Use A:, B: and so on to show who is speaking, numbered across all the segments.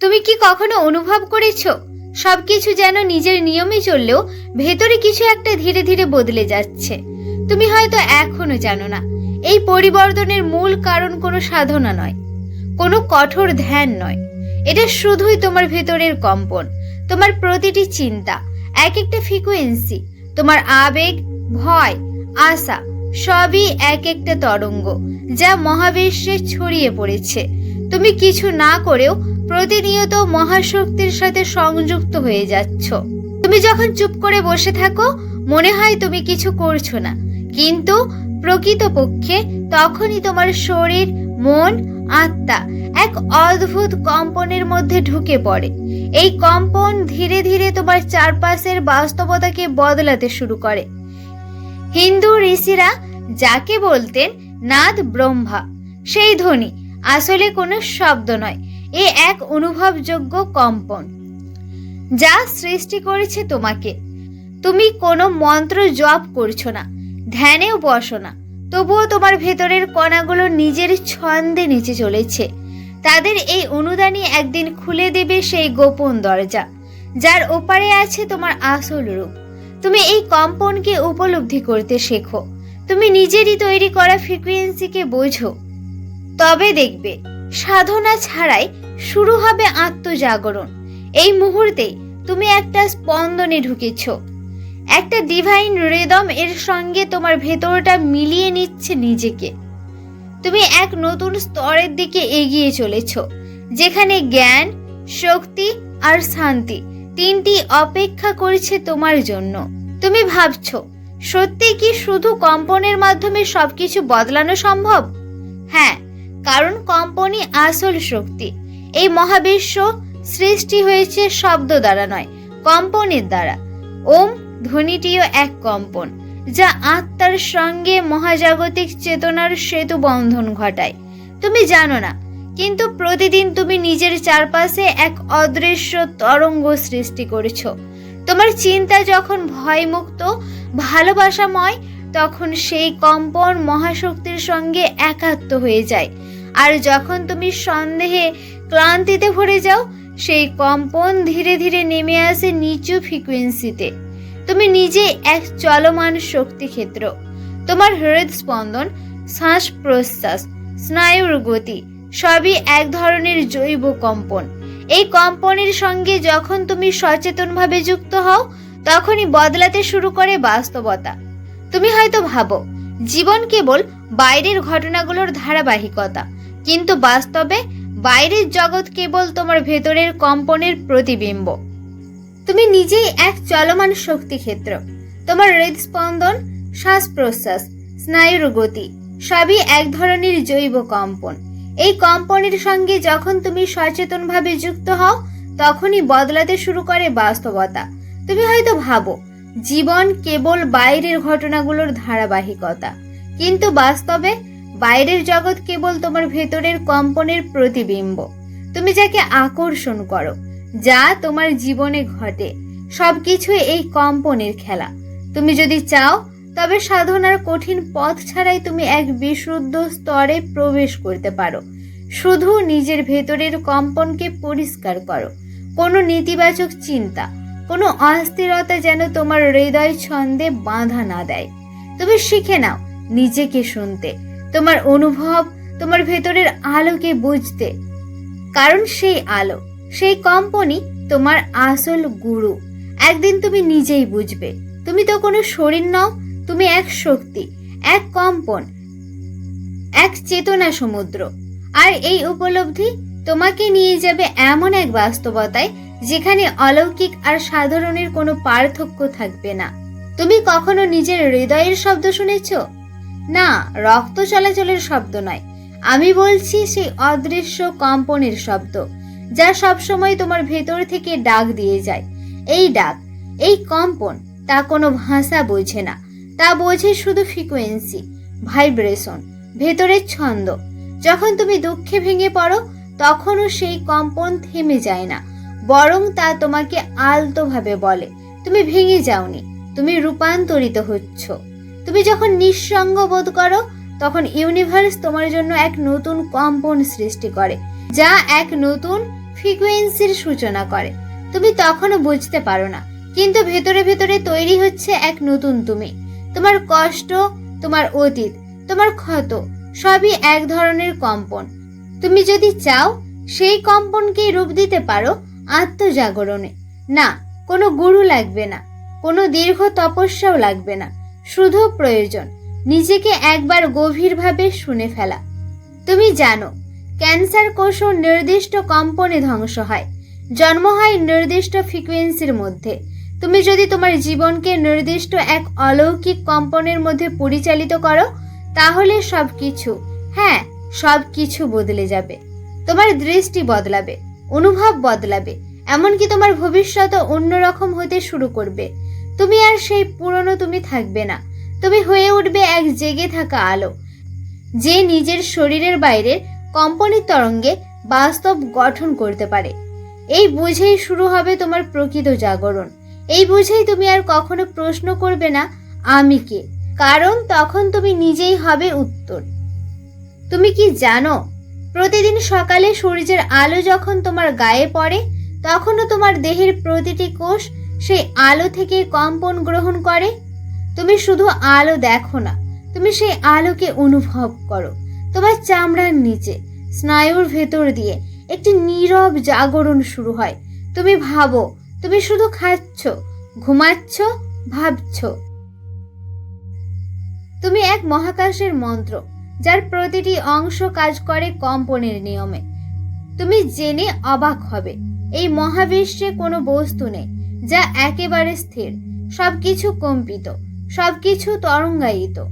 A: তুমি কি কখনো অনুভব করেছ? সবকিছু যেন নিজের নিয়মে চললেও ভেতরে কিছু একটা ধীরে ধীরে বদলে যাচ্ছে। তুমি হয়তো এখনও জানো না, এই পরিবর্তনের মূল কারণ কোনো সাধনা নয়, কোনো কঠোর ধ্যান নয়। এটা শুধুই তোমার ভেতরের কম্পন, তোমার প্রতিটি চিন্তা এক একটা ফ্রিকোয়েন্সি তোমার আবেগ, ভয়, আশা, সবই এক একটা তরঙ্গ যা মহাবিশ্বে ছড়িয়ে পড়েছে। তুমি কিছু না করেও প্রতিনিয়ত মহাশক্তির সাথে সংযুক্ত হয়ে যাচ্ছ। তুমি যখন চুপ করে বসে থাকো, মনে হয় তুমি কিছু করছ না। কিন্তু প্রকৃতপক্ষে তখনই তোমার শরীর, মন, আত্মা এক অদ্ভুত কম্পনের মধ্যে ঢুকে পড়ে। এই কম্পন ধীরে ধীরে তোমার চারপাশের বাস্তবতাকে বদলাতে শুরু করে। হিন্দু ঋষিরা যাকে বলতেন নাদ ব্রহ্মা, সেই ধ্বনি আসলে কোনো শব্দ নয়। এ এক অনুভবযোগ্য কম্পন, যা সৃষ্টি করেছে তোমাকে। তুমি কোনো মন্ত্র জপ করছ না, ধ্যানেও বসো না, তবুও তোমার ভেতরের কণাগুলো নিজের ছন্দে নিচে চলেছে। তাদের এই অনুদানই একদিন খুলে দেবে সেই গোপন দরজা, যার ওপারে আছে তোমার আসল রূপ। তুমি এই কম্পনকে উপলব্ধি করতে শেখো। তুমি নিজেরই তৈরি করা ফ্রিকোয়েন্সিকে বোঝো। তবে দেখবে সাধনা ছাড়াই শুরু হবে আত্মজাগরণ। এই মুহূর্তে তুমি একটা স্পন্দনে ঢুকেছ। একটা ডিভাইন রেদম এর সঙ্গে তোমার ভেতরটা মিলিয়ে নিচ্ছে নিজেকে। তুমি এক নতুন স্তরের দিকে এগিয়ে চলেছ, যেখানে জ্ঞান, শক্তি আর শান্তি তিনটি অপেক্ষা করছে তোমার জন্য। তুমি ভাবছ, সত্যি কি শুধু কম্পনের মাধ্যমে সবকিছু বদলানো সম্ভব? হ্যাঁ কারণ কম্পনই আসল শক্তি। এই মহাবিশ্ব সৃষ্টি হয়েছে শব্দ দ্বারা নয়, কম্পনের দ্বারা। ওম ধ্বনিটিও এক কম্পন, যা আত্মার সঙ্গে মহাজাগতিক চেতনার সেতু বন্ধন ঘটায়। তুমি জানো না, কিন্তু প্রতিদিন তুমি নিজের চারপাশে এক অদৃশ্য তরঙ্গ সৃষ্টি করেছ। তোমার চিন্তা যখন ভয়মুক্ত, ভালোবাসাময়, তখন সেই কম্পন মহাশক্তির সঙ্গে একাত্ম হয়ে যায়। আর যখন তুমি সন্দেহে ক্লান্তিতে ভরে যাও, সেই কম্পন ধীরে ধীরে নেমে আসে নিচু ফ্রিকুয়েন্সিতে তুমি নিজে এক চলমান শক্তি ক্ষেত্র। তোমার হৃদস্পন্দন শ্বাস প্রশ্বাস, স্নায়ুর গতি, সবই এক ধরনের জৈব কম্পন। এই কম্পনের সঙ্গে যখন তুমি সচেতনভাবে যুক্ত হও, তখনই বদলাতে শুরু করে বাস্তবতা। তুমি হয়তো ভাবো, জীবন কেবল বাইরের ঘটনাগুলোর ধারাবাহিকতা কিন্তু বাস্তবে বাইরের জগৎ কেবল তোমার ভেতরের কম্পনের প্রতিবিম্ব। তুমি নিজেই এক চলমান শক্তি ক্ষেত্র তোমার হৃদস্পন্দন শ্বাস প্রশ্বাস স্নায়ুর গতি, সবই এক ধরনের জৈব কম্পন। এই কম্পনের সঙ্গে যখন তুমি সচেতনভাবে যুক্ত হও, তখনই বদলাতে শুরু করে বাস্তবতা। তুমি হয়তো ভাবো, জীবন কেবল বাইরের ঘটনাগুলোর ধারাবাহিকতা। কিন্তু বাস্তবে বাইরের জগৎ কেবল তোমার ভেতরের কম্পনের প্রতিবিম্ব। তুমি যাকে আকর্ষণ করো, যা তোমার জীবনে ঘটে, সবকিছু এই কম্পনের খেলা। তুমি যদি চাও, তবে সাধনার কঠিন পথ ছাড়াই তুমি এক বিশুদ্ধ স্তরে প্রবেশ করতে পারো। শুধু নিজের ভেতরের কম্পনকে পরিষ্কার করো। কোনো নেতিবাচক চিন্তা, কোনো অস্থিরতা যেন তোমার হৃদয় ছন্দে বাঁধা না দেয়। তুমি শিখে নাও নিজেকে শুনতে তোমার অনুভব তোমার ভেতরের আলোকে বুঝতে। কারণ সেই আলো, সেই কম্পনই তোমার আসল গুরু। একদিন তুমি নিজেই বুঝবে। তুমি তো কোনো শরীর নও, তুমি এক শক্তি, এক কম্পন, এক চেতনা সমুদ্র। আর এই উপলব্ধি তোমাকে নিয়ে যাবে এমন এক বাস্তবতায় যেখানে অলৌকিক আর সাধারণের কোনো পার্থক্য থাকবে না। তুমি কখনো নিজের হৃদয়ের শব্দ শুনেছ? না, রক্ত চলাচলের শব্দ নয়। আমি বলছি সেই অদৃশ্য কম্পনের শব্দ, যা সবসময় তোমার ভেতর থেকে ডাক দিয়ে যায়। এই ডাক, এই কম্পন, তা কোনো ভাষা বোঝে না। তা বোঝে শুধু ফ্রিকোয়েন্সি, ভাইব্রেশন, ভেতরের ছন্দ। যখন তুমি দুঃখে ভেঙে পড়ো, তখনও সেই কম্পন থেমে যায় না। বরং তা তোমাকে আলতোভাবে বলে, তুমি ভেঙে যাওনি, তুমি রূপান্তরিত হচ্ছ। তুমি যখন নিঃসঙ্গ বোধ করো, তখন ইউনিভার্স তোমার জন্য এক নতুন কম্পন সৃষ্টি করে, যা এক নতুন ফ্রিকোয়েন্সির সূচনা করে। তুমি তখনও বুঝতে পারো না, কিন্তু ভেতরে ভেতরে তৈরি হচ্ছে এক নতুন তুমি। তোমার কষ্ট, তোমার অতীত, তোমার ক্ষত, সবই এক ধরনের কম্পন। তুমি যদি চাও, সেই কম্পনকে রূপ দিতে পারো আত্মজাগরণে। না, কোনো গুরু লাগবে না, কোনো দীর্ঘ তপস্যাও লাগবে না। শুধু প্রয়োজন, নিজেকে একবার গভীরভাবে শুনে ফেলা। তুমি জানো, ক্যান্সার কোষও নির্দিষ্ট কম্পনে ধ্বংস হয়। জন্ম হয় নির্দিষ্ট ফ্রিকোয়েন্সির মধ্যে। তুমি যদি তোমার জীবনকে নির্দিষ্ট এক অলৌকিক কম্পনের মধ্যে পরিচালিত করো, তাহলে সব কিছু হ্যাঁ সব কিছু বদলে যাবে। তোমার দৃষ্টি বদলাবে, অনুভব বদলাবে, এমনকি তোমার ভবিষ্যৎ অন্যরকম হতে শুরু করবে। তুমি আর সেই পুরনো তুমি থাকবে না। তুমি হয়ে উঠবে এক জেগে থাকা আলো। যে নিজের শরীরের বাইরের কম্পনের তরঙ্গে বাস্তব গঠন করতে পারে। এই বুঝেই শুরু হবে তোমার প্রকৃত জাগরণ। এই বুঝেই তুমি আর কখনো প্রশ্ন করবে না, আমি কে? কারণ তখন তুমি নিজেই হবে উত্তর। তুমি কি জানো, প্রতিদিন সকালে সূর্যের আলো যখন তোমার গায়ে পড়ে, তখনও তোমার দেহের প্রতিটি কোষ সেই আলো থেকে কম্পন গ্রহণ করে। তুমি শুধু আলো দেখো না, তুমি সেই আলোকে অনুভব করো। তোমার চামড়ার নিচে, স্নায়ুর ভেতর দিয়ে একটি নীরব জাগরণ শুরু হয়। তুমি ভাবো, তুমি শুধু খাচ্ছ, ঘুমাচ্ছ, ভাবছ। তুমি এক মহাকাশের মন্ত্র, যার প্রতিটি অংশ কাজ করে কম্পনের নিয়মে। তুমি জেনে অবাক হবে, এই মহাবিশ্বে কোনো বস্তু নেই। যা একেবারে স্থির। সবকিছু কম্পিত, সবকিছু তরঙ্গায়িত।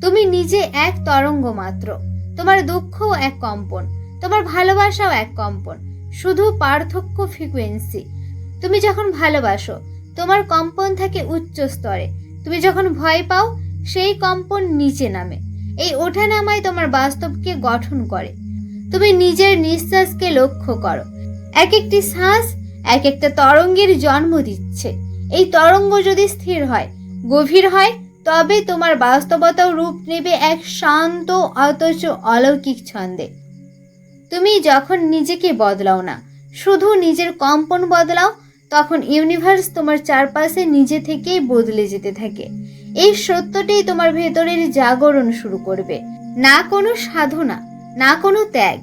A: তুমি নিজে এক তরঙ্গ মাত্র। তোমার দুঃখও এক কম্পন, তোমার ভালোবাসাও এক কম্পন, শুধু পার্থক্য ফ্রিকোয়েন্সি তুমি যখন ভালোবাসো, তোমার কম্পন থাকে উচ্চ স্তরে। তুমি যখন ভয় পাও, সেই কম্পন নিচে নামে। এই ওঠানামায় তোমার বাস্তবকে গঠন করে। তুমি নিজের নিঃশ্বাসকে লক্ষ্য করো। এক একটি শ্বাস এক একটা তরঙ্গের জন্ম দিচ্ছে। এই তরঙ্গ যদি স্থির হয়, গভীর হয়, তবে তোমার বাস্তবতাও রূপ নেবে এক শান্ত, অথচ অলৌকিক ছন্দে। তুমি যখন নিজেকে বদলাও না, শুধু নিজের কম্পন বদলাও, তখন ইউনিভার্স তোমার চারপাশে নিজে থেকেই বদলে যেতে থাকে। এই সত্যটাই তোমার ভেতরের জাগরণ শুরু করবে। না কোনো সাধনা, না কোনো ত্যাগ,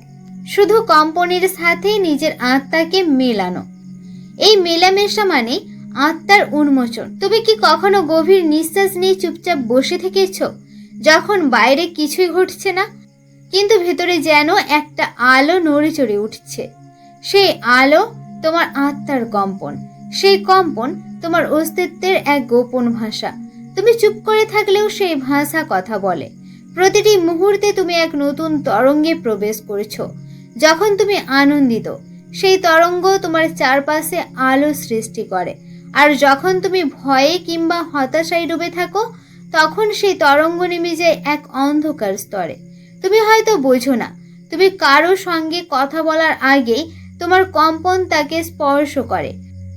A: শুধু কম্পনের সাথে নিজের আত্মাকে মেলানো। এই মেলামেশা মানে আত্মার উন্মোচন। তুমি কি কখনো গভীর নিঃশ্বাস নিয়ে চুপচাপ বসে থেকেছ, যখন বাইরে কিছুই ঘটছে না? কিন্তু ভেতরে যেন একটা আলো নড়ে চড়ে উঠছে। সেই আলো তোমার আত্মার কম্পন, সেই কম্পন তোমার অস্তিত্বের এক গোপন ভাষা। তুমি চুপ করে থাকলেও সেই ভাষা কথা বলে। প্রতিটি মুহূর্তে তুমি এক নতুন তরঙ্গে প্রবেশ করছ, যখন তুমি আনন্দিত সেই তরঙ্গ তোমার চারপাশে আলো সৃষ্টি করে। আর যখন তুমি ভয়ে কিংবা হতাশায় ডুবে থাকো, তখন সেই তরঙ্গ নেমে যায় এক অন্ধকার স্তরে। তুমি হয়তো বোঝো না, তুমি কারও সঙ্গে কথা বলার আগেই তোমার কম্পন তাকে স্পর্শ করে।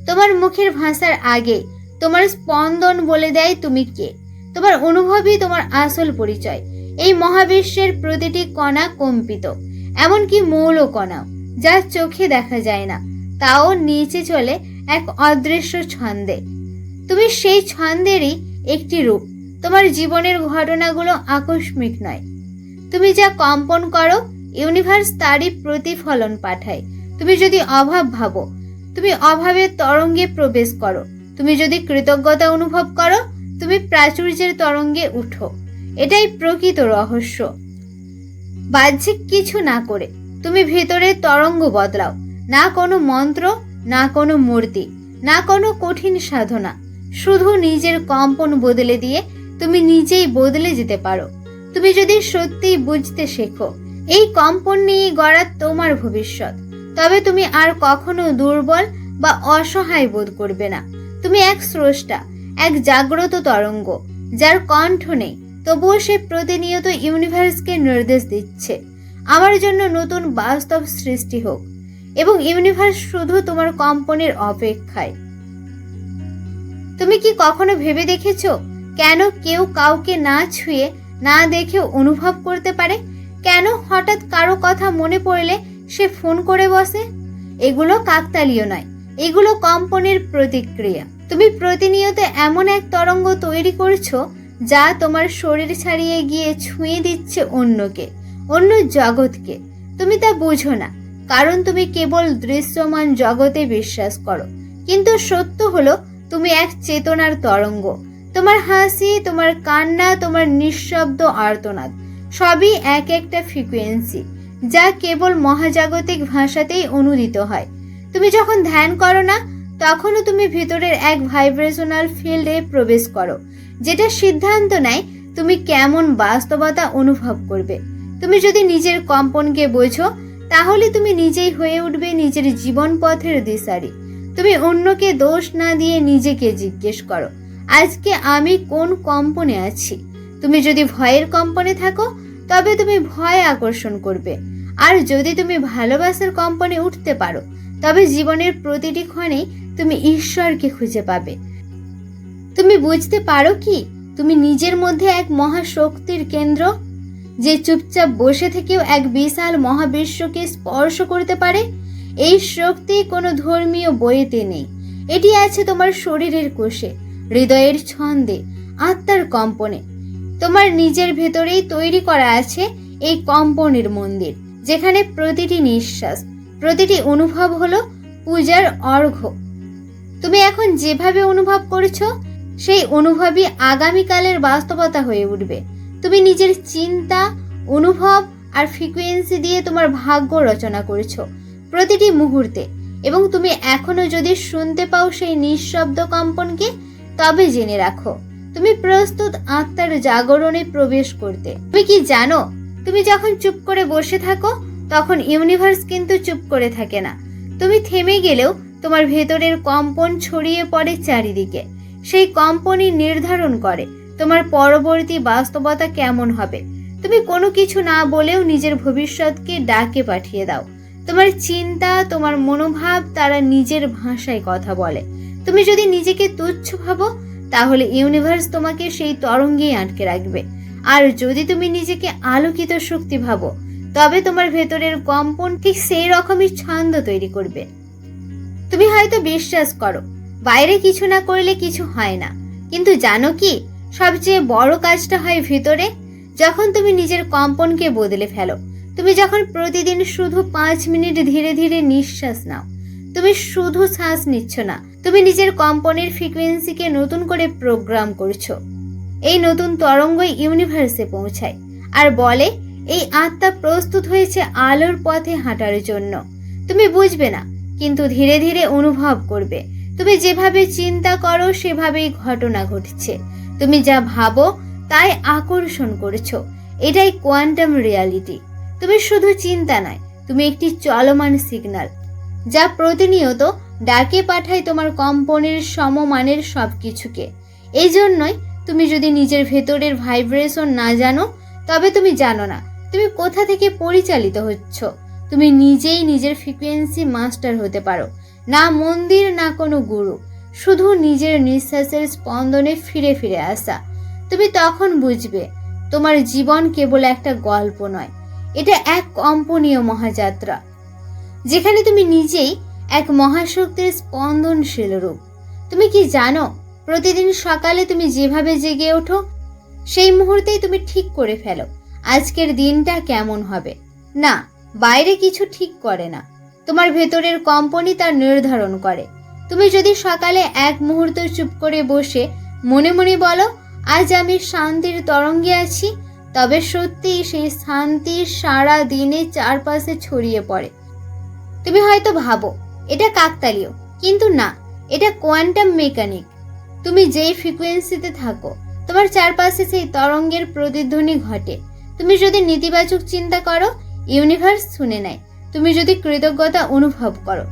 A: তোমার মুখের ভাষার আগে তোমার স্পন্দন বলে দেয় তুমি কে। তোমার অনুভবই তোমার আসল পরিচয়। এই মহাবিশ্বের প্রতিটি কণা কম্পিত, এমনকি মৌল কণাও। যা চোখে দেখা যায় না, তাও নিচে চলে এক অদৃশ্য ছন্দে। তুমি সেই ছন্দেরই একটি রূপ। তোমার জীবনের ঘটনাগুলো আকস্মিক নয়। তুমি যা কম্পন করো, ইউনিভার্স তারই প্রতিফলন পাঠায়। তুমি যদি অভাব ভাবো, তুমি অভাবের তরঙ্গে প্রবেশ করো। তুমি যদি কৃতজ্ঞতা অনুভব করো, তুমি প্রাচুর্যের তরঙ্গে উঠো। এটাই প্রকৃত রহস্য। বাহ্যিক কিছু না করে তুমি ভেতরের তরঙ্গ বদলাও। না কোনো মন্ত্র, না কোনো মূর্তি, না কোনো কঠিন সাধনা। শুধু নিজের কম্পন বদলে দিয়ে তুমি নিজেই বদলে যেতে পারো। তুমি যদি সত্যিই বুঝতে শেখো, এই কম্পন নিয়ে গড়া তোমার ভবিষ্যৎ। তবে তুমি আর কখনো দুর্বল বা অসহায় বোধ করবে না। তুমি এক স্রষ্টা, এক জাগ্রত তরঙ্গ, যার কণ্ঠ নেই, তবুও সে প্রতিনিয়ত ইউনিভার্সকে নির্দেশ দিচ্ছে। আমার জন্য নতুন বাস্তব সৃষ্টি হোক এবং ইউনিভার্স শুধু তোমার কম্পনের অপেক্ষায়। তুমি কি কখনো ভেবে দেখেছ কেন কেউ কাউকে না ছুঁয়ে, না দেখে অনুভব করতে পারে? কেন হঠাৎ কারও কথা মনে পড়লে সে ফোন করে বসে? এগুলো কাকতালীয় নয়, এগুলো কম্পনের প্রতিক্রিয়া। তুমি প্রতিনিয়ত এমন এক তরঙ্গ তৈরি করছ যা তোমার শরীর ছাড়িয়ে গিয়ে ছুঁয়ে দিচ্ছে অন্যকে। অন্য জগৎকে। তুমি তা বুঝো না, কারণ তুমি কেবল দৃশ্যমান জগতে বিশ্বাস করো। কিন্তু সত্য হলো, তুমি এক চেতনার তরঙ্গ। তোমার হাসি, তোমার কান্না, তোমার নিঃশব্দ আর্তনাদ, সবই এক একটা ফ্রিকোয়েন্সি যা কেবল মহাজাগতিক ভাষাতেই অনুদিত হয়। তুমি যখন ধ্যান করো না, তখনও তুমি ভিতরের এক ভাইব্রেশনাল ফিল্ডে প্রবেশ করো, যেটা সিদ্ধান্ত নেয় তুমি কেমন বাস্তবতা অনুভব করবে। তুমি যদি নিজের কম্পনকে বোঝো, তাহলে তুমি নিজেই হয়ে উঠবে নিজের জীবন পথের দিশারি। তুমি অন্যকে দোষ না দিয়ে নিজেকে জিজ্ঞেস করো, আজকে আমি কোন কম্পনে আছি? তুমি যদি ভয়ের কম্পনে থাকো, তবে তুমি ভয় আকর্ষণ করবে। আর যদি তুমি ভালোবাসার কম্পনে উঠতে পারো, তবে জীবনের প্রতিটি ক্ষণে তুমি ঈশ্বরকে খুঁজে পাবে। তুমি বুঝতে পারো কি? তুমি নিজের মধ্যে এক মহাশক্তির কেন্দ্র? যে চুপচাপ বসে থেকেও এক বিশাল মহাবিশ্বকে স্পর্শ করতে পারে, এই শক্তি কোনো ধর্মীয় বইতে নেই। এটি আছে তোমার শরীরের কোষে, হৃদয়ের ছন্দে, আত্মার কম্পনে। তোমার নিজের ভেতরেই তৈরি করা আছে এই কম্পনের মন্দির, যেখানে প্রতিটি নিঃশ্বাস, প্রতিটি অনুভব হলো পূজার অর্ঘ্য। তুমি এখন যেভাবে অনুভব করছ, সেই অনুভবই আগামীকালের বাস্তবতা হয়ে উঠবে। তুমি নিজের চিন্তা, অনুভব আর ফ্রিকোয়েন্সি দিয়ে তোমার ভাগ্য রচনা করেছ প্রতিটি মুহূর্তে। এবং তুমি এখনও যদি শুনতে পাও সেই নিঃশব্দ কম্পনকে, তবে জেনে রাখো, তুমি প্রস্তুত আত্মার জাগরণে প্রবেশ করতে। তুমি কি জানো, তুমি যখন চুপ করে বসে থাকো, তখন ইউনিভার্স কিন্তু চুপ করে থাকে না। তুমি থেমে গেলেও তোমার ভেতরের কম্পন ছড়িয়ে পড়ে চারিদিকে। সেই কম্পনই নির্ধারণ করে তোমার পরবর্তী বাস্তবতা কেমন হবে? তুমি কোনো কিছু না বলেও নিজের ভবিষ্যৎকে ডাকে পাঠিয়ে দাও। তোমার চিন্তা, তোমার মনোভাব তারা নিজের ভাষায় কথা বলে। তুমি যদি নিজেকে তুচ্ছ ভাবো, তাহলে ইউনিভার্স তোমাকে সেই তরঙ্গেই আটকে রাখবে। আর যদি তুমি নিজেকে আলোকিত শক্তি ভাবো, তবে তোমার ভেতরের কম্পন ঠিক সেই রকমই ছন্দ তৈরি করবে। তুমি হয়তো বিশ্বাস করো, বাইরে কিছু না করলে কিছু হয় না। কিন্তু জানো কি? সবচেয়ে বড় কাজটা হয় ভিতরে, যখন তুমি নিজের কম্পনকে বদলে ফেলো। তুমি যখন প্রতিদিন শুধু পাঁচ মিনিট ধীরে ধীরে নিঃশ্বাস নাও, তুমি শুধু শ্বাস নিচ্ছ না, তুমি নিজের কম্পনের ফ্রিকোয়েন্সিকে নতুন করে প্রোগ্রাম করছ। এই নতুন তরঙ্গই ইউনিভার্সে পৌঁছায়, আর বলে, এই আত্মা প্রস্তুত হয়েছে আলোর পথে হাঁটার জন্য। তুমি বুঝবে না, কিন্তু ধীরে ধীরে অনুভব করবে। তুমি যেভাবে চিন্তা করো, সেভাবেই ঘটনা ঘটছে। তুমি যা ভাবো তাই আকর্ষণ করছ। এটাই কোয়ান্টাম রিয়ালিটি তুমি শুধু চিন্তা নয়, তুমি একটি চলমান সিগন্যাল যা প্রতিনিয়ত ডাকে পাঠায় তোমার কম্পনের সমমানের সব কিছুকে এই জন্যই তুমি যদি নিজের ভেতরের ভাইব্রেশন না জানো, তবে তুমি জানো না, তুমি কোথা থেকে পরিচালিত হচ্ছ। তুমি নিজেই নিজের ফ্রিকোয়েন্সি মাস্টার হতে পারো, না মন্দির, না কোনো গুরু। শুধু নিজের নিঃশ্বাসের স্পন্দনে ফিরে ফিরে আসা। তুমি তখন বুঝবে, তোমার জীবন কেবল একটা গল্প নয়, এটা এক কম্পনীয় মহাযাত্রা। যেখানে তুমি নিজেই এক মহাশক্তির স্পন্দনশীল রূপ। তুমি কি জানো, প্রতিদিন সকালে তুমি যেভাবে জেগে ওঠো, সেই মুহূর্তেই তুমি ঠিক করে ফেলো, আজকের দিনটা কেমন হবে। না, বাইরে কিছু ঠিক করে না। তোমার ভেতরের কম্পনই তার নির্ধারণ করে। তুমি যদি সকালে এক মুহূর্ত চুপ করে বসে মনে মনে বলো, আজ আমি শান্তির তরঙ্গে আছি, তবে সত্যিই সেই শান্তি সারা দিনে চারপাশে ছড়িয়ে পড়ে। তুমি হয়তো ভাবো, এটা কাকতালীয়। কিন্তু না, এটা কোয়ান্টাম মেকানিক। তুমি যেই ফ্রিকোয়েন্সিতে থাকো, তোমার চারপাশে সেই তরঙ্গের প্রতিধ্বনি ঘটে। তুমি যদি নেতিবাচক চিন্তা করো, ইউনিভার্স শুনে নেয়। তুমি যদি কৃতজ্ঞতা অনুভব করো,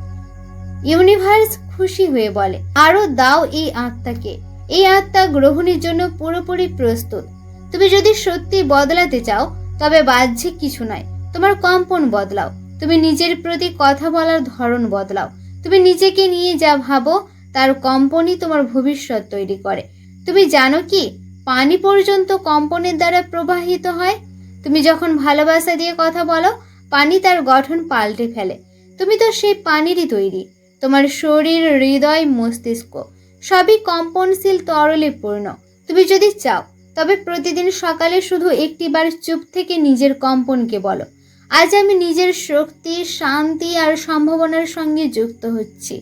A: ইউনিভার্স খুশি হয়ে বলে, আরও দাও এই আত্মাকে। এই আত্মা গ্রহণের জন্য পুরোপুরি প্রস্তুত। তুমি যদি সত্যি বদলাতে চাও, তবে বাহ্যিক কিছু নয়। তোমার কম্পন বদলাও। তুমি নিজের প্রতি কথা বলার ধরন বদলাও। তুমি নিজেকে নিয়ে যা ভাবো, তার কম্পনই তোমার ভবিষ্যৎ তৈরি করে। তুমি জানো কি? পানি পর্যন্ত কম্পনের দ্বারা প্রবাহিত হয়। তুমি যখন ভালোবাসা দিয়ে কথা বলো, পানি তার গঠন পাল্টে ফেলে। তুমি তো সেই পানিরই তৈরি। তোমার শরীর, হৃদয়, মস্তিষ্ক, সবই কম্পনশীল, তরলে পূর্ণ। তুমি যদি চাও, তবে প্রতিদিন সকালে শুধু একটিবার চুপ থেকে নিজের কম্পনকে বলো। আজ আমি নিজের শক্তি, শান্তি আর সম্ভাবনার সঙ্গে যুক্ত হচ্ছি।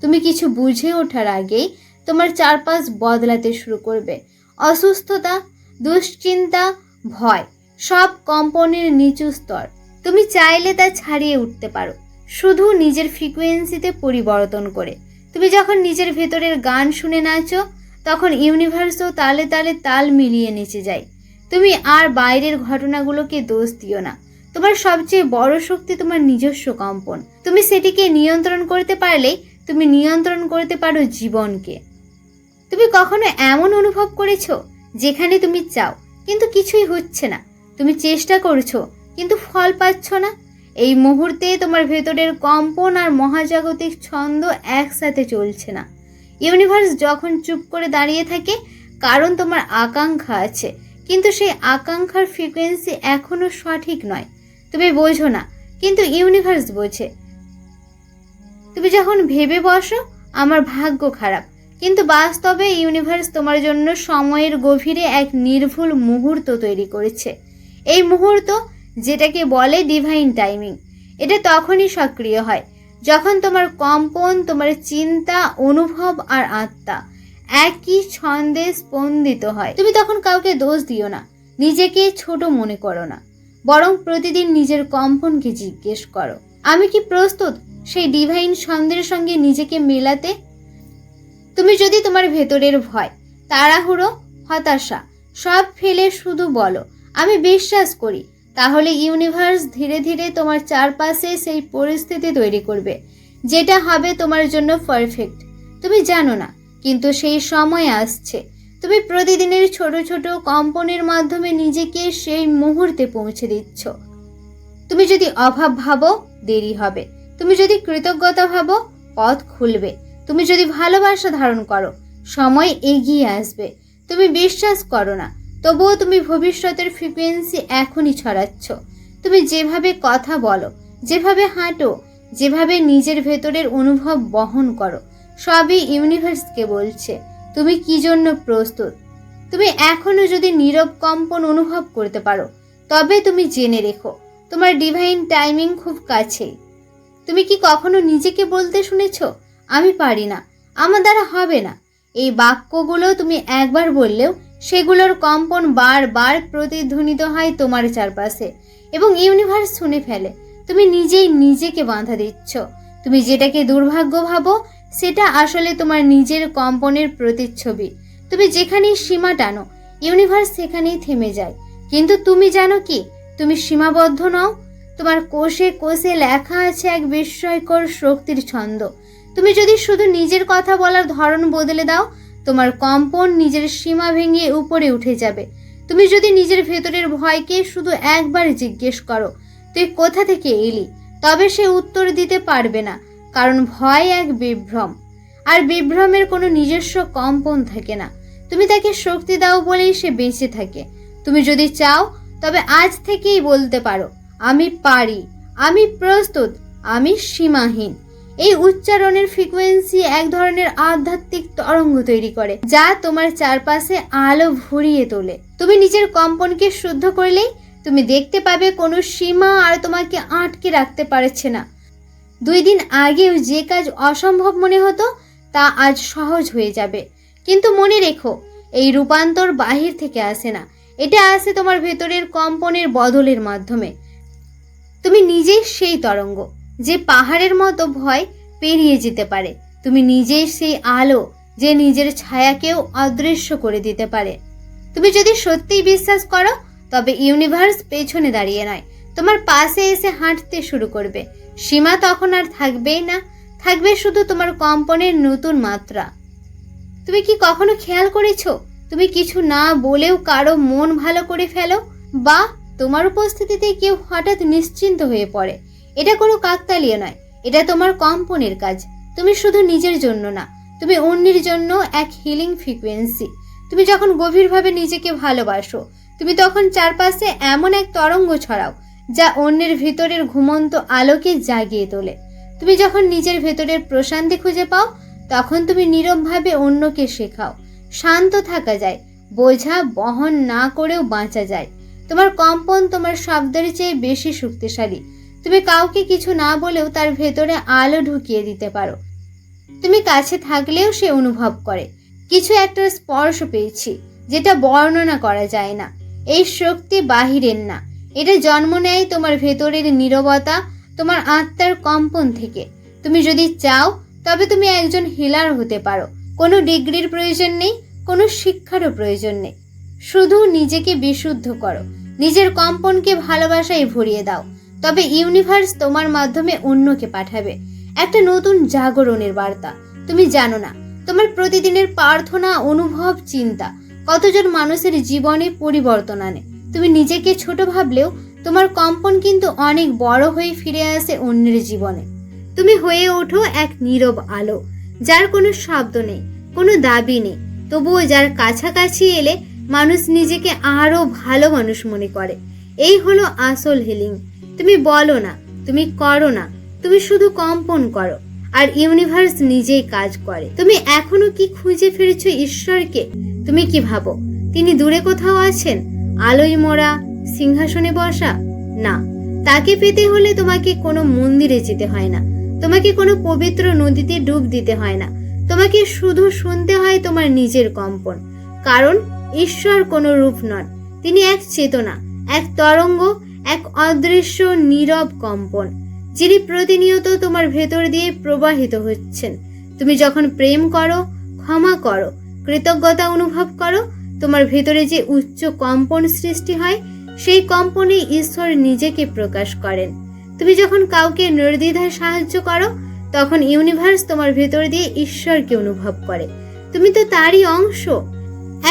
A: তুমি কিছু বুঝে ওঠার আগেই তোমার চারপাশ বদলাতে শুরু করবে। অসুস্থতা, দুশ্চিন্তা, ভয়, সব কম্পনের নিচু স্তর। তুমি চাইলে তা ছাড়িয়ে উঠতে পারো। শুধু নিজের ফ্রিকোয়েন্সিতে পরিবর্তন করে। তুমি যখন নিজের ভেতরের গান শুনে নাচো, তখন ইউনিভার্সও তালে তালে তাল মিলিয়ে নেচে যায়। তুমি আর বাইরের ঘটনাগুলোকে দোষ দিও না। তোমার সবচেয়ে বড় শক্তি তোমার নিজস্ব কম্পন। তুমি সেটিকে নিয়ন্ত্রণ করতে পারলে তুমি নিয়ন্ত্রণ করতে পারো জীবনকে। তুমি কখনো এমন অনুভব করেছ, যেখানে তুমি চাও, কিন্তু কিছুই হচ্ছে না। তুমি চেষ্টা করছ, কিন্তু ফল পাচ্ছ না। এই মুহূর্তে তোমার ভেতরের কম্পন আর মহাজাগতিক ছন্দ একসাথে চলছে না। ইউনিভার্স যখন চুপ করে দাঁড়িয়ে থাকে, কারণ তোমার আকাঙ্ক্ষা আছে। কিন্তু সেই আকাঙ্ক্ষার ফ্রিকোয়েন্সি এখনও সঠিক নয়। তুমি বোঝো না, কিন্তু ইউনিভার্স বোঝে। তুমি যখন ভেবে বসো, আমার ভাগ্য খারাপ। কিন্তু বাস্তবে ইউনিভার্স তোমার জন্য সময়ের গভীরে এক নির্ভুল মুহূর্ত তৈরি করেছে। এই মুহূর্ত যেটাকে বলে ডিভাইন টাইমিং এটা তখনই সক্রিয় হয় যখন তোমার কম্পন, তোমার চিন্তা, অনুভব আর আত্মা একই ছন্দে স্পন্দিত হয়। তুমি তখন কাউকে দোষ দিও না, নিজেকে ছোট মনে করো না, বরং প্রতিদিন নিজের কম্পনকে জিজ্ঞেস করো। আমি কি প্রস্তুত সেই ডিভাইন ছন্দের সঙ্গে নিজেকে মেলাতে? তুমি যদি তোমার ভেতরের ভয়, তাড়াহুড়ো, হতাশা সব ফেলে শুধু বলো, আমি বিশ্বাস করি তাহলে ইউনিভার্স ধীরে ধীরে তোমার চারপাশে সেই পরিস্থিতি তৈরি করবে, যেটা হবে তোমার জন্য পারফেক্ট তুমি জানো না, কিন্তু সেই সময় আসছে। তুমি প্রতিদিনের ছোট ছোট কম্পনের মাধ্যমে নিজেকে সেই মুহূর্তে পৌঁছে দিচ্ছ। তুমি যদি অভাব ভাবো, দেরি হবে। তুমি যদি কৃতজ্ঞতা ভাবো, পথ খুলবে। তুমি যদি ভালোবাসা ধারণ করো, সময় এগিয়ে আসবে। তুমি বিশ্বাস করো না তবুও তুমি ভবিষ্যতের ফ্রিকোয়েন্সি এখনই ছড়াচ্ছ। তুমি যেভাবে কথা বলো, যেভাবে হাঁটো, যেভাবে নিজের ভেতরের অনুভব বহন করো, সবই ইউনিভার্সকে বলছে। তুমি কি জন্য প্রস্তুত? তুমি এখনও যদি নীরব কম্পন অনুভব করতে পারো, তবে তুমি জেনে রেখো, তোমার ডিভাইন টাইমিং খুব কাছেই। তুমি কি কখনো নিজেকে বলতে শুনেছ, আমি পারি না, আমার দ্বারা হবে না এই বাক্যগুলো তুমি একবার বললেও সেগুলোর কম্পন বারবার প্রতিধ্বনিত হয় তোমার চারপাশে এবং ইউনিভার্স শুনে ফেলে। তুমি নিজেই নিজেকে বাঁধা দিচ্ছ। তুমি যেটাকে দুর্ভাগ্য ভাবো, সেটা আসলে তোমার নিজের কম্পনের প্রতিচ্ছবি। তুমি যেখানেই সীমা টানো, ইউনিভার্স সেখানেই থেমে যায়। কিন্তু তুমি জানো কি? তুমি সীমাবদ্ধ নও। তোমার কোষে কোষে লেখা আছে এক বিস্ময়কর শক্তির ছন্দ। তুমি যদি শুধু নিজের কথা বলার ধরন বদলে দাও তোমার কম্পন নিজের সীমা ভেঙে উপরে উঠে যাবে। তুমি যদি নিজের ভেতরের ভয়কে শুধু একবার জিজ্ঞেস করো, তুই কোথা থেকে এলি? তবে সে উত্তর দিতে পারবে না, কারণ ভয় এক বিভ্রম। আর বিভ্রমের কোনো নিজস্ব কম্পন থাকে না। তুমি তাকে শক্তি দাও বলেই সে বেঁচে থাকে। তুমি যদি চাও, তবে আজ থেকেই বলতে পারো, আমি পারি, আমি প্রস্তুত, আমি সীমাহীন। এই উচ্চারণের ফ্রিকোয়েন্সি এক ধরনের আধ্যাত্মিক তরঙ্গ তৈরি করে, যা তোমার চারপাশে আলো ভরিয়ে তোলে। তুমি নিজের কম্পনকে শুদ্ধ করলেই তুমি দেখতে পাবে কোনো সীমা আর তোমাকে আটকে রাখতে পারছে না। দুই দিন আগেও যে কাজ অসম্ভব মনে হতো, তা আজ সহজ হয়ে যাবে। কিন্তু মনে রেখো, এই রূপান্তর বাহির থেকে আসে না। এটা আসে তোমার ভেতরের কম্পনের বদলের মাধ্যমে। তুমি নিজেই সেই তরঙ্গ। যে পাহাড়ের মতো ভয় পেরিয়ে যেতে পারে। তুমি নিজেই সেই আলো যে নিজের ছায়াকেও অদৃশ্য করে দিতে পারে। তুমি যদি সত্যিই বিশ্বাস করো, তবে ইউনিভার্স পেছনে দাঁড়িয়ে নয়। তোমার পাশে এসে হাঁটতে শুরু করবে। সীমা তখন আর থাকবেই না। থাকবে শুধু তোমার কম্পনের নতুন মাত্রা। তুমি কি কখনো খেয়াল করেছ? তুমি কিছু না বলেও কারও মন ভালো করে ফেলো? বা তোমার উপস্থিতিতে কেউ হঠাৎ নিশ্চিন্ত হয়ে পড়ে? এটা কোনো কাকতালীয় নয়। এটা তোমার কম্পনের কাজ। তুমি শুধু নিজের জন্য না, তুমি অন্যের জন্য এক হিলিং ফ্রিকোয়েন্সি তুমি যখন গভীরভাবে নিজেকে ভালোবাসো, তুমি তখন চারপাশে এমন এক তরঙ্গ ছড়াও, যা অন্যের ভিতরের ঘুমন্ত আলোকে জাগিয়ে তোলে। তুমি যখন নিজের ভেতরের প্রশান্তি খুঁজে পাও, তখন তুমি নীরবভাবে অন্যকে শেখাও। শান্ত থাকা যায়, বোঝা বহন না করেও বাঁচা যায়। তোমার কম্পন তোমার শব্দের চেয়ে বেশি শক্তিশালী। তুমি কাউকে কিছু না বলেও তার ভেতরে আলো ঢুকিয়ে দিতে পারো। তুমি কাছে থাকলেও সে অনুভব করে। কিছু একটা স্পর্শ পেয়েছি, যেটা বর্ণনা করা যায় না। এই শক্তি বাহিরের না। এটা জন্ম নেয় তোমার ভেতরের নীরবতা, তোমার আত্মার কম্পন থেকে। তুমি যদি চাও, তবে তুমি একজন হিলার হতে পারো। কোনো ডিগ্রির প্রয়োজন নেই, কোনো শিক্ষারও প্রয়োজন নেই। শুধু নিজেকে বিশুদ্ধ করো। নিজের কম্পনকে ভালোবাসায় ভরিয়ে দাও। তবে ইউনিভার্স তোমার মাধ্যমে অন্যকে পাঠাবে। একটা নতুন জাগরণের বার্তা। তুমি জানো না, তোমার প্রতিদিনের প্রার্থনা, অনুভব, চিন্তা, কতজন মানুষের জীবনে পরিবর্তন আনে। তুমি নিজেকে ছোট ভাবলেও তোমার কম্পন কিন্তু অনেক বড় হয়ে ফিরে আসে অন্যের জীবনে। তুমি হয়ে ওঠো এক নীরব আলো, যার কোনো শব্দ নেই, কোনো দাবি নেই, তবুও যার কাছাকাছি এলে মানুষ নিজেকে আরও ভালো মানুষ মনে করে। এই হলো আসল হিলিং। তুমি বলো না, তুমি করো না, তুমি শুধু কম্পন করো, আর ইউনিভার্স নিজেই কাজ করে। তুমি এখনও কি খুঁজে ফিরেছো ঈশ্বরকে? তুমি কি ভাবো, তিনি দূরে কোথাও আছেন? আলোয় মোড়া, সিংহাসনে বসা? না, তাকে পেতে হলে তোমাকে কোনো মন্দিরে যেতে হয় না, তোমাকে কোনো পবিত্র নদীতে ডুব দিতে হয় না, তোমাকে শুধু শুনতে হয় তোমার নিজের কম্পন, কারণ ঈশ্বর কোনো রূপ নন, তিনি এক চেতনা, এক তরঙ্গ এক অদৃশ্য নীরব কম্পন, যিনি প্রতিনিয়ত তোমার ভেতর দিয়ে প্রবাহিত হচ্ছেন। তুমি যখন প্রেম করো, ক্ষমা করো, কৃতজ্ঞতা অনুভব করো, তোমার ভেতরে যে উচ্চ কম্পন সৃষ্টি হয়, সেই কম্পনে ঈশ্বর নিজেকে প্রকাশ করেন। তুমি যখন কাউকে নির্দ্বিধায় সাহায্য করো, তখন ইউনিভার্স তোমার ভেতর দিয়ে ঈশ্বরকে অনুভব করে। তুমি তো তারই অংশ।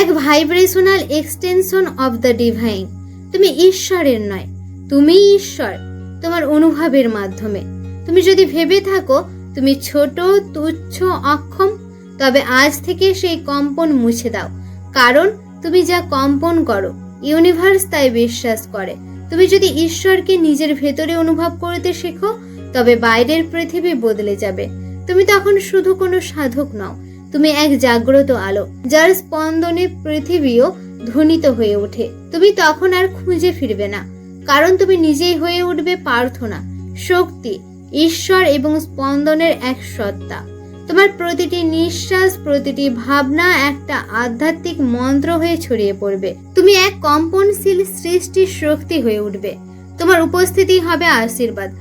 A: এক vibrational extension of the divine. তুমি ঈশ্বরের নয় তুমিই ঈশ্বর, তোমার অনুভবের মাধ্যমে। তুমি যদি ভেবে থাকো, তুমি ছোট, তুচ্ছ, অক্ষম, তবে আজ থেকে সেই কম্পন মুছে দাও। কারণ তুমি যা কম্পন করো, ইউনিভার্স তাই বিশ্বাস করে। তুমি যদি ঈশ্বরকে নিজের ভেতরে অনুভব করতে শেখো, তবে বাইরের পৃথিবী বদলে যাবে। তুমি তখন শুধু কোনো সাধক নও, তুমি এক জাগ্রত আলো, যার স্পন্দনে পৃথিবীও ধ্বনিত হয়ে ওঠে। তুমি তখন আর খুঁজে ফিরবে না। কারণ তুমি নিজেই হয়ে উঠবে প্রার্থনা, শক্তি, ঈশ্বর এবং স্পন্দনের এক সত্তা। তোমার প্রতিটি নিঃশ্বাস, প্রতিটি ভাবনা একটা আধ্যাত্মিক মন্ত্র হয়ে ছড়িয়ে পড়বে। তুমি এক কম্পনশীল সৃষ্টির শক্তি হয়ে উঠবে। তোমার উপস্থিতি হবে আশীর্বাদ।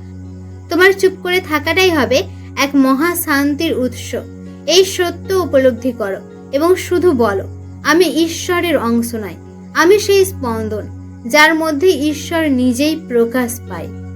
A: তোমার চুপ করে থাকাটাই হবে এক মহা শান্তির উৎস। এই সত্য উপলব্ধি করো এবং শুধু বলো, আমি ঈশ্বরের অংশ নয়, আমি সেই স্পন্দন। যার মধ্যে ঈশ্বর নিজেই প্রকাশ পায়।